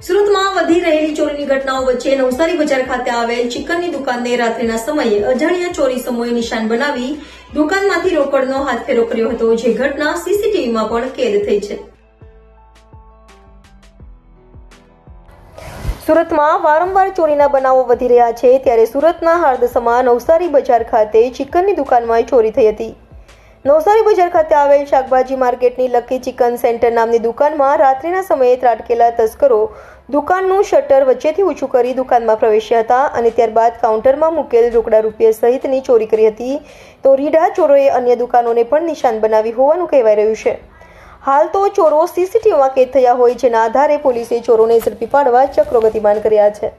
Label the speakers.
Speaker 1: સુરતમાં વધી રહેલી ચોરીની ઘટનાઓ વચ્ચે નવસારી બજાર ખાતે આવેલ ચિકનની દુકાનને રાત્રિના સમયે અજાણ્યા ચોરી સમૂહે નિશાન બનાવી દુકાનમાંથી રોકડનો હાથફેરો કર્યો હતો, જે ઘટના સીસીટીવીમાં પણ કેદ થઈ છે. સુરતમાં વારંવાર ચોરીના બનાવો વધી રહ્યા છે, ત્યારે સુરતના હાર્દસમાં નવસારી બજાર ખાતે ચિકનની દુકાનમાં ચોરી થઈ હતી. નવસારી બજાર ખાતે આવેલ શાકભાજી માર્કેટની લકી ચિકન સેન્ટર નામની દુકાનમાં રાત્રિના સમયે ત્રાટકેલા તસ્કરો દુકાનનું શટર વચ્ચેથી ઊંચું કરી દુકાનમાં પ્રવેશ્યા હતા અને ત્યારબાદ કાઉન્ટરમાં મૂકેલ રોકડા રૂપિયા સહિતની ચોરી કરી હતી. તો રીઢા ચોરોએ અન્ય દુકાનોને પણ નિશાન બનાવી હોવાનું કહેવાય રહ્યું છે. હાલ તો ચોરો સીસીટીવીમાં કેદ થયા હોય, જેના આધારે પોલીસે ચોરોને ઝડપી પાડવા ચક્રો ગતિમાન કર્યા છે.